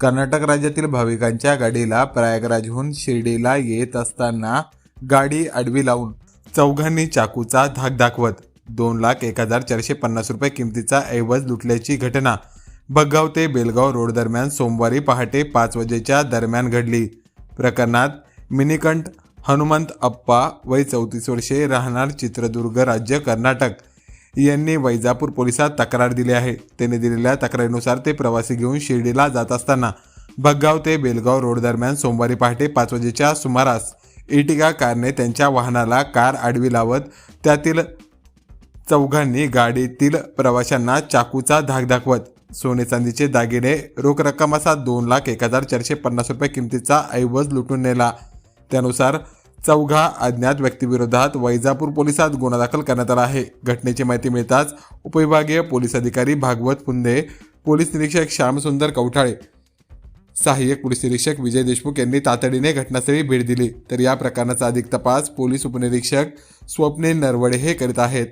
कर्नाटक राज्यातील भाविकांच्या गाडीला प्रयागराजहून शिर्डीला येत असताना गाडी आडवी लावून चौघांनी चाकूचा धाक दाखवत दोन लाख एक हजार चारशे पन्नास रुपये किमतीचा ऐवज लुटल्याची घटना. भगगाव ते बेलगाव रोड दरम्यान सोमवारी पहाटे पाच वाजेच्या दरम्यान घडली. प्रकरणात मिनिकंठ हनुमंत अप्पा वय चौतीस वर्षे राहणार चित्रदुर्ग राज्य कर्नाटक. यांनी वैजापूर पोलिसात तक्रार दिली आहे. त्यांनी दिलेल्या तक्रारीनुसार ते प्रवासी घेऊन शिर्डीला जात असताना भगगाव ते बेलगाव रोड दरम्यान सोमवारी पहाटे पाच वाजेच्या सुमारास इटिका कारने त्यांच्या वाहनाला कार आडवी लावत त्यातील चौघांनी गाडीतील प्रवाशांना चाकूचा धाक दाखवत सोने चांदीचे दागिने रोख रक्कम असा दोन लाख एक हजार चारशे पन्नास रुपये किमतीचा ऐवज लुटून नेला. त्यानुसार चौघा अज्ञात व्यक्तीविरोधात वैजापूर पोलिसात गुन्हा दाखल करण्यात आला आहे. घटनेची माहिती मिळताच उपविभागीय पोलीस अधिकारी भागवत पुंदे पोलीस निरीक्षक श्यामसुंदर कवठाळे सहाय्यक पोलीस निरीक्षक विजय देशमुख यांनी तातडीने घटनास्थळी भेट दिली. तर या प्रकरणाचा अधिक तपास पोलीस उपनिरीक्षक स्वप्नील नरवडे हे करीत आहेत.